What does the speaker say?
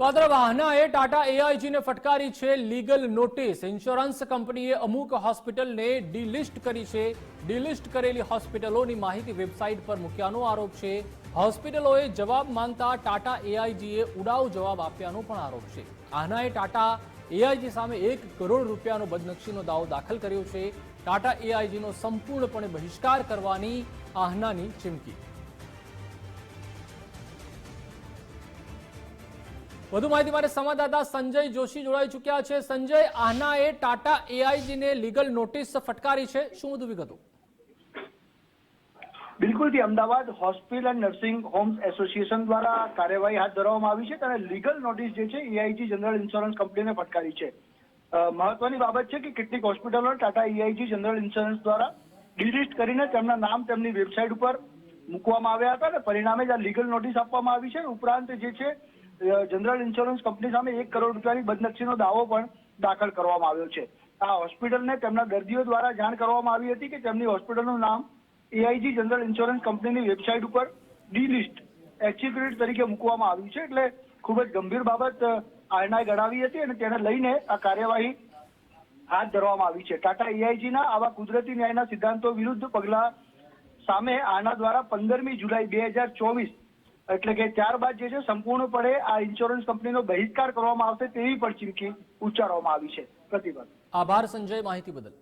તો આ તરફ ટાટા એઆઈજીને ફટકારી છે લીગલ નોટિસ. ઇન્સ્યોરન્સ કંપનીએ અમુક હોસ્પિટલને ડીલિસ્ટ કરી છે. ડીલિસ્ટ કરેલી હોસ્પિટલોની માહિતી વેબસાઇટ પર મૂક્યાનો આરોપ છે. હોસ્પિટલોએ જવાબ માંગતા ટાટા એઆઈજીએ ઉડાવ જવાબ આપ્યાનો પણ આરોપ છે. આહનાએ ટાટા એઆઈજી સામે એક કરોડ રૂપિયાનો બદનક્ષીનો દાવો દાખલ કર્યો છે. ટાટા એઆઈજીનો સંપૂર્ણપણે બહિષ્કાર કરવાની આહનાની ચીમકી. વધુ માહિતી માટે સંવાદદાતા સંજય જોશી જોડાઈ ચૂક્યા છે. સંજય આહનાએ ટાટા એઆઈજીને લીગલ નોટિસ ફટકારી છે. શું વધુ વિગતો? બિલકુલથી Ahmedabad hospital and nursing homes association દ્વારા કાર્યવાહી હાથ ધરવામાં આવી છે અને લીગલ નોટિસ જે છે એઆઈજી જનરલ ઇન્સ્યોરન્સ કંપનીને ફટકારી છે. મહત્વની બાબત છે કે કેટલીક હોસ્પિટલો ટાટા એઆઈજી જનરલ ઇન્સ્યોરન્સ દ્વારા ડિલિસ્ટ કરીને તેમના નામ તેમની વેબસાઇટ ઉપર મૂકવામાં આવ્યા હતા અને પરિણામે જ આ લીગલ નોટિસ આપવામાં આવી છે. ઉપરાંત જે છે જનરલ ઇન્સ્યોરન્સ કંપની સામે એક કરોડ રૂપિયાની બદનક્ષીનો દાવો પણ દાખલ કરવામાં આવ્યો છે. આ હોસ્પિટલને તેમના દર્દીઓ દ્વારા જાણ કરવામાં આવી હતી કે તેમની હોસ્પિટલનું નામ એઆઈજી જનરલ ઇન્સ્યોરન્સ કંપનીની વેબસાઇટ ઉપર ડી લિસ્ટ એક્ઝિક્યુટિવ તરીકે મૂકવામાં આવ્યું છે. એટલે ખૂબ જ ગંભીર બાબત આરનાએ ગણાવી હતી અને તેને લઈને આ કાર્યવાહી હાથ ધરવામાં આવી છે. ટાટા એઆઈજીના આવા કુદરતી ન્યાયના સિદ્ધાંતો વિરુદ્ધ પગલા સામે આના દ્વારા પંદરમી જુલાઈ બે હજાર ચોવીસ એટલે કે ત્યારબાદ જે છે સંપૂર્ણપણે આ ઇન્સ્યોરન્સ કંપનીનો બહિષ્કાર કરવામાં આવશે તેવી પણ ચીમકી ઉચ્ચારવામાં આવી છે. પ્રતિભા આભાર સંજય, માહિતી બદલ.